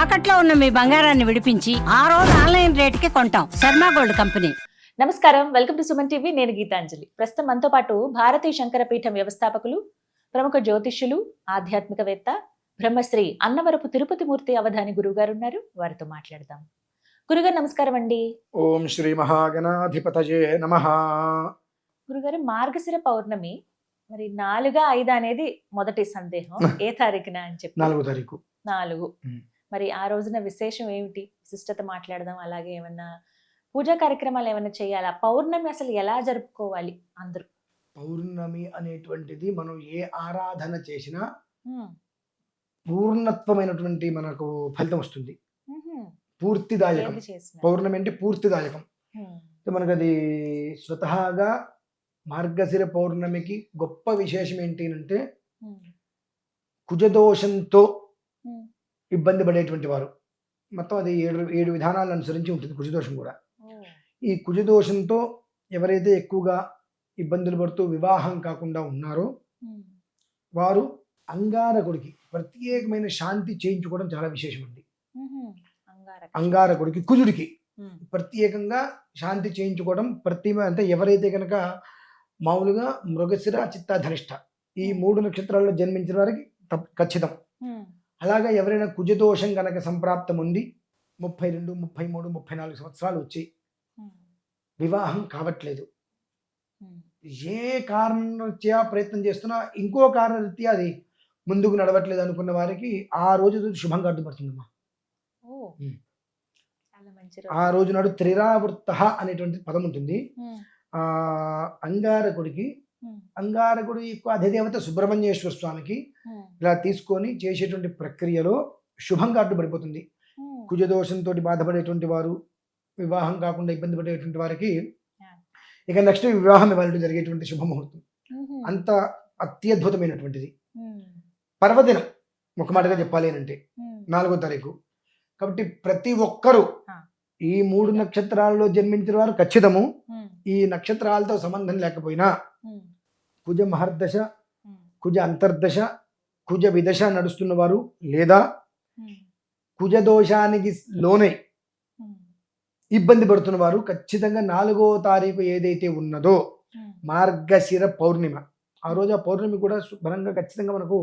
తాకట్లో ఉన్న మీ బంగారాన్ని విడిపించి ఆ రోజు ఆన్లైన్ రేటుకి కొంటాం. Sharma gold company. నమస్కారం. Welcome to Suman TV. నేను గీతాంజలి. ప్రస్తుతం మనతో పాటు భారతీయ శంకరపీఠం వ్యవస్థాపకులు ప్రముఖ జ్యోతిష్యులు ఆధ్యాత్మికవేత్త బ్రహ్మశ్రీ అన్నవరపు తిరుపతి మూర్తి అవధాని గురువు గారు ఉన్నారు. వారితో మాట్లాడదాం. గురుగారు నమస్కారం అండి. ఓం శ్రీ మహాగణాధిపతయే నమ. గురుగారు మార్గశిర పౌర్ణమి. మరి నాలుగా ఐదా అనేది మొదటి సందేహం. ఏ తారీఖున అని చెప్పి. నాలుగో తారీఖు. నాలుగు. మరి ఆ రోజున విశేషం ఏమిటి? విశిష్టత మాట్లాడదాం. అలాగే ఏమన్నా పూజా కార్యక్రమాలు ఏమైనా చేయాలా? పౌర్ణమి అసలు ఎలా జరుపుకోవాలి అందరూ? పౌర్ణమి అనేటువంటిది మనం ఏ ఆరాధన చేసినా పూర్ణత్వమైనటువంటి మనకు ఫలితం వస్తుంది. పూర్తిదాయకం. పౌర్ణమి అంటే పూర్తిదాయకం. మనకు అది స్వతహాగా మార్గశిర పౌర్ణమికి గొప్ప విశేషం ఏంటి అంటే కుజదోషంతో. ఇబ్బంది పడేటువంటి వారు. మొత్తం అది ఏడు ఏడు విధానాలను అనుసరించి ఉంటుంది కుజదోషం కూడా. ఈ కుజదోషంతో ఎవరైతే ఎక్కువగా ఇబ్బందులు పడుతూ వివాహం కాకుండా ఉన్నారో వారు అంగారకుడికి ప్రత్యేకమైన శాంతి చేయించుకోవడం చాలా విశేషం అండి ఉహుం. అంగారక. అంగారకుడికి కుజుడికి ప్రత్యేకంగా శాంతి చేయించుకోవడం ప్రతి అంటే ఎవరైతే కనుక మామూలుగా మృగశిర చిత్త ధనిష్ట ఈ మూడు నక్షత్రాల్లో జన్మించిన వారికి ఖచ్చితం. అలాగా ఎవరైనా కుజదోషం కనుక సంప్రాప్తం ఉంది ముప్పై రెండు ముప్పై మూడు ముప్పై నాలుగు సంవత్సరాలు వచ్చి వివాహం కావట్లేదు. ఏ కారణరీత్యా ప్రయత్నం చేస్తున్నా ఇంకో కారణరీత్యా అది ముందుకు నడవట్లేదు అనుకున్న వారికి ఆ రోజు శుభంగా అడ్డుపడుతుందమ్మా. ఆ రోజు. నాడు త్రిరావృత అనేటువంటి పదం ఉంటుంది. ఆ అంగారకుడికి అంగారకుడి యొక్క అధిదేవత సుబ్రహ్మణ్యేశ్వర స్వామికి ఇలా తీసుకొని చేసేటువంటి ప్రక్రియలో శుభంగా అడ్డుపడిపోతుంది. కుజదోషంతో బాధపడేటువంటి వారు వివాహం కాకుండా ఇబ్బంది పడేటువంటి వారికి. ఇక నెక్స్ట్ వివాహం ఇవ్వాలి జరిగేటువంటి శుభముహూర్తం. అంత అత్యద్భుతమైనటువంటిది పర్వదినం ఒక మాటగా చెప్పాలి అని అంటే. నాలుగో తారీఖు కాబట్టి ప్రతి ఒక్కరూ. ఈ మూడు నక్షత్రాల్లో జన్మించిన వారు ఖచ్చితము ఈ నక్షత్రాలతో సంబంధం లేకపోయినా కుజ మహర్దశ కుజ అంతర్దశ కుజ విదశ నడుస్తున్న వారు లేదా ఉమ్, కుజ దోషానికి లోనై ఉమ్, ఇబ్బంది పడుతున్న వారు ఖచ్చితంగా నాలుగో తారీఖు ఏదైతే ఉన్నదో ఉమ్. మార్గశిర పౌర్ణిమ. ఆ రోజు ఆ పౌర్ణమి కూడా శుభ్రంగా ఖచ్చితంగా మనకు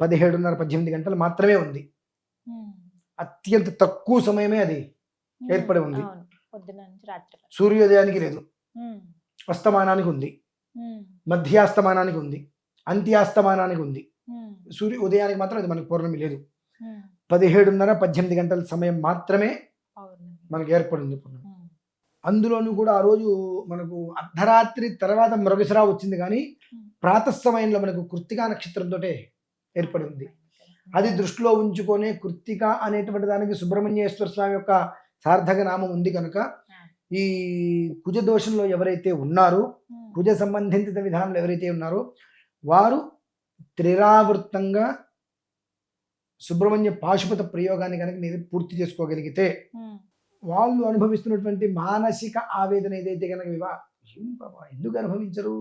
పదిహేడున్నర పద్దెనిమిది గంటలు మాత్రమే ఉంది. అత్యంత తక్కువ సమయమే అది ఏర్పడి ఉంది. సూర్యోదయానికి లేదు. అస్తమానానికి ఉంది. మధ్యాస్తమానానికి ఉంది. అంత్యాస్తమానానికి ఉంది. సూర్య ఉదయానికి మాత్రం అది మనకు పౌర్ణమి లేదు. పదిహేడున్నర పద్దెనిమిది గంటల సమయం మాత్రమే. మనకు ఏర్పడింది పౌర్ణమి. అందులోనూ కూడా ఆ రోజు మనకు అర్ధరాత్రి తర్వాత మృగశిరా వచ్చింది కానీ ప్రాతఃసమయంలో మనకు కృత్తికా నక్షత్రంతో ఏర్పడి ఉంది అది దృష్టిలో ఉంచుకొనే కృత్తిక అనేటువంటి దానికి సుబ్రహ్మణ్యేశ్వర స్వామి యొక్క సార్థక నామం ఉంది కనుక ఈ కుజ దోషంలో ఎవరైతే ఉన్నారో కుజ సంబంధిత విధానంలో ఎవరైతే ఉన్నారో వారు త్రిరావృత్తంగా సుబ్రహ్మణ్య పాశుపత ప్రయోగాన్ని కనుక మీరు పూర్తి చేసుకోగలిగితే వాళ్ళు అనుభవిస్తున్నటువంటి మానసిక ఆవేదన ఏదైతే కనుక వివాహ ఏం బాబా ఎందుకు అనుభవించరు.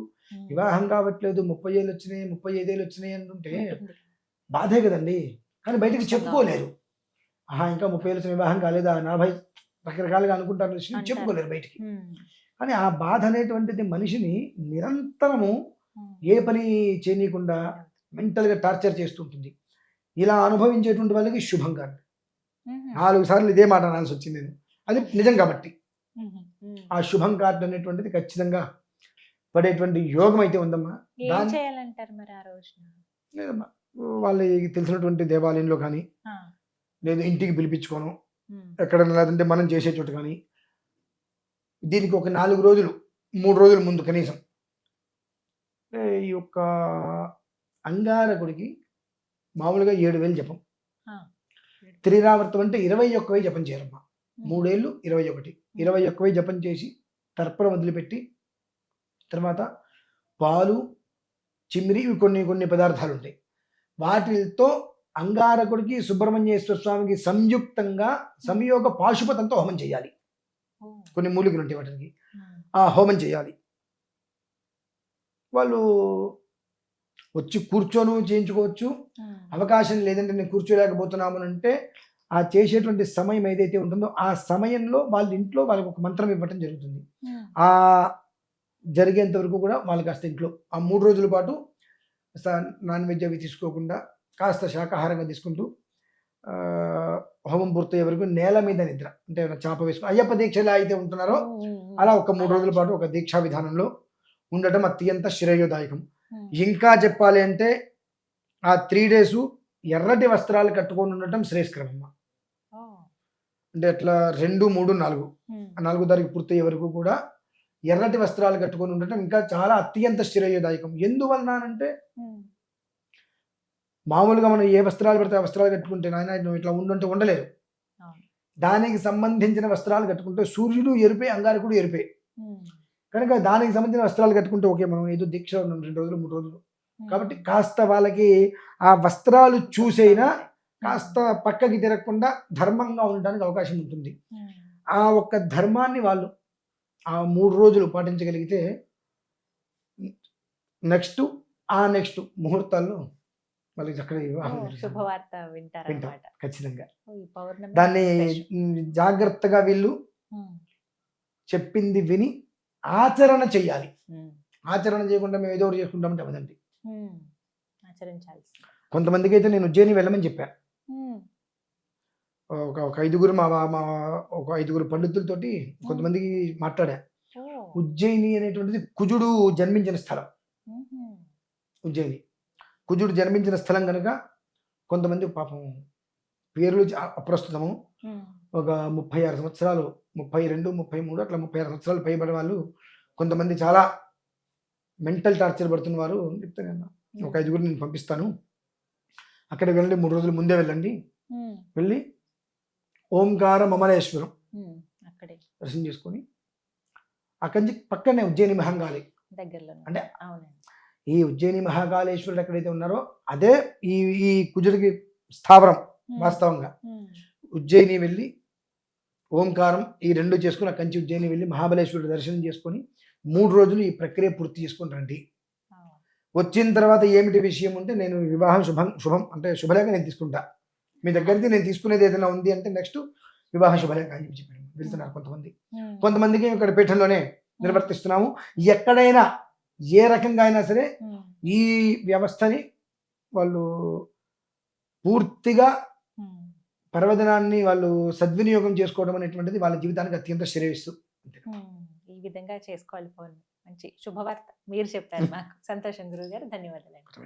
వివాహం కావట్లేదు ముప్పై ఏళ్ళు వచ్చినాయి ముప్పై ఐదేళ్ళు వచ్చినాయి అంటుంటే. బాధే కదండి కానీ బయటకు చెప్పుకోలేరు ఆహా ఇంకా ముప్పై ఏళ్ళు వచ్చిన వివాహం కాలేదా నలభై రకరకాలుగా అనుకుంటారు. చెప్పుకోలేరు బయటికి కానీ ఆ బాధ అనేటువంటిది మనిషిని నిరంతరము. ఏ పని చేయనీయకుండా మెంటల్గా టార్చర్ చేస్తుంటుంది ఇలా అనుభవించేటువంటి వాళ్ళకి శుభం కాదు. నాలుగు సార్లు ఇదే మాట అనాల్సి వచ్చింది నేను. అది నిజం కాబట్టి. ఆ శుభం కార్డు అనేటువంటిది ఖచ్చితంగా పడేటువంటి యోగం అయితే ఉందమ్మా. లేదమ్మా. వాళ్ళకి తెలిసినటువంటి దేవాలయంలో కానీ లేదు ఇంటికి పిలిపించుకోను ఉమ్, ఎక్కడ లేదంటే మనం చేసే చోట కానీ దీనికి ఒక నాలుగు రోజులు మూడు రోజుల ముందు కనీసం. ఈ యొక్క అంగారకుడికి మామూలుగా ఏడు వేలు జపం. త్రిరావర్తం అంటే ఇరవై ఒక్క వేలు జపం చేయరమ్మా మూడేళ్ళు ఇరవై ఒకటి. ఇరవై ఒక్క వేలు జపం చేసి తర్పణ వదిలిపెట్టి తర్వాత పాలు చిమ్మిరి ఇవి కొన్ని కొన్ని పదార్థాలు ఉంటాయి వాటితో అంగారకుడికి సుబ్రహ్మణ్యేశ్వర స్వామికి సంయుక్తంగా సంయోగ పాశుపతంతో హోమం చేయాలి. కొన్ని మూలికలు ఉంటాయి వాటికి ఆ హోమం చేయాలి. వాళ్ళు వచ్చి కూర్చొని చేయించుకోవచ్చు. అవకాశం లేదంటే నేను కూర్చోలేకపోతున్నాము అంటే ఆ చేసేటువంటి సమయం ఏదైతే ఉంటుందో ఆ సమయంలో వాళ్ళ ఇంట్లో వాళ్ళకి ఒక మంత్రం ఇవ్వటం జరుగుతుంది. ఆ. జరిగేంత వరకు కూడా వాళ్ళు కాస్త ఇంట్లో ఆ మూడు రోజుల పాటు నాన్ వెజ్ అవి తీసుకోకుండా కాస్త శాకాహారంగా తీసుకుంటూ హోమం పూర్తయ్యే వరకు నేల మీద నిద్ర. అంటే ఏమైనా చాప వేసుకుని అయ్యప్ప దీక్ష ఎలా అయితే ఉంటున్నారో అలా ఒక మూడు రోజుల పాటు ఒక దీక్షా విధానంలో ఉండటం అత్యంత శ్రేయోదాయకం. ఇంకా చెప్పాలి అంటే ఆ త్రీ డేస్ ఎర్రటి వస్త్రాలు కట్టుకొని ఉండటం శ్రేయస్కరమ్మ అంటే అట్లా రెండు మూడు నాలుగు. నాలుగో తారీఖు పూర్తయ్యే వరకు కూడా ఎర్రటి వస్త్రాలు కట్టుకొని ఉండటం ఇంకా చాలా అత్యంత శ్రేయోదాయకం. ఎందువలన అంటే మామూలుగా మనం ఏ వస్త్రాలు పడితే ఆ వస్త్రాలు కట్టుకుంటే నాయన నువ్వు ఇట్లా ఉండుంటే అవును. దానికి సంబంధించిన వస్త్రాలు కట్టుకుంటే సూర్యుడు ఎరిపే అంగారకుడు ఎరిపే. కనుక దానికి సంబంధించిన వస్త్రాలు కట్టుకుంటే ఓకే మనం ఏదో దీక్ష ఉన్నాం రెండు రోజులు మూడు రోజులు కాబట్టి కాస్త వాళ్ళకి ఆ వస్త్రాలు చూసైనా కాస్త పక్కకి తిరగకుండా ధర్మంగా ఉండడానికి అవకాశం ఉంటుంది. ఆ ఒక్క ధర్మాన్ని వాళ్ళు ఆ మూడు రోజులు పాటించగలిగితే నెక్స్ట్ ఆ నెక్స్ట్ ముహూర్తాల్లో వాళ్ళకి చక్కగా. శుభవార్త వింటారన్నమాట. ఖచ్చితంగా. దాన్ని జాగ్రత్తగా వీళ్ళు చెప్పింది విని ఆచరణ చెయ్యాలి. ఉమ్, ఆచరణ చేయకుండా మేము ఏదో ఒకటి చేసుకుంటామంటే అవదండి కొంతమందికి అయితే నేను ఉజ్జయిని వెళ్ళమని చెప్పా. ఉమ్, ఒక ఒక ఐదుగురు మా మా ఒక ఐదుగురు పండితులతోటి కొంతమందికి మాట్లాడా. ఉజ్జయిని అనేటువంటిది కుజుడు జన్మించిన స్థలం. ఉజ్జయిని. కుజుడు జన్మించిన స్థలం కనుక కొంతమంది పాపం పేర్లు అప్రస్తుతము. ఒక ముప్పై ఆరు సంవత్సరాలు ముప్పై రెండు ముప్పై మూడు అట్లా ముప్పై ఆరు సంవత్సరాలు పైబడిన వాళ్ళు కొంతమంది చాలా మెంటల్ టార్చర్ పడుతున్న వారు చెప్తే నేను. ఒక ఐదుగురు నేను పంపిస్తాను. అక్కడికి వెళ్ళండి మూడు రోజులు ముందే వెళ్ళండి. వెళ్ళి ఓంకార మమలేశ్వరం దర్శనం చేసుకొని అక్కడి నుంచి పక్కనే ఉజ్జయిని మహంగాళి దగ్గరలో అంటే ఈ ఉజ్జయిని మహాకాళేశ్వరుడు ఎక్కడైతే ఉన్నారో అదే ఈ ఈ కుజుడికి స్థావరం వాస్తవంగా. ఉజ్జయిని వెళ్ళి ఓంకారం ఈ రెండు చేసుకుని అక్కడి నుంచి ఉజ్జయిని వెళ్ళి మహాబలేశ్వరుడు దర్శనం చేసుకొని మూడు రోజులు ఈ ప్రక్రియ పూర్తి చేసుకొని రండి. ఆ, వచ్చిన తర్వాత ఏమిటి విషయం ఉంటే నేను వివాహం శుభం శుభం అంటే శుభలేఖ నేను తీసుకుంటా. మీ దగ్గరికి నేను తీసుకునేది ఏదైనా ఉంది అంటే నెక్స్ట్ వివాహ శుభలేఖ అని చెప్పి వెళ్తున్నారు కొంతమంది. కొంతమందికి ఇక్కడ పీఠంలోనే నిర్వర్తిస్తున్నాము. ఎక్కడైనా ఏ రకంగా అయినా సరే ఈ వ్యవస్థని వాళ్ళు పూర్తిగా. పర్వదినాన్ని వాళ్ళు సద్వినియోగం చేసుకోవడం అనేటువంటిది వాళ్ళ జీవితానికి అత్యంత శ్రేయస్సు. ఈ విధంగా చేసుకోవాలి మంచి శుభవార్త. మీరు చెప్పారు మాకు. సంతోషం గురువు గారు. ధన్యవాదాలు.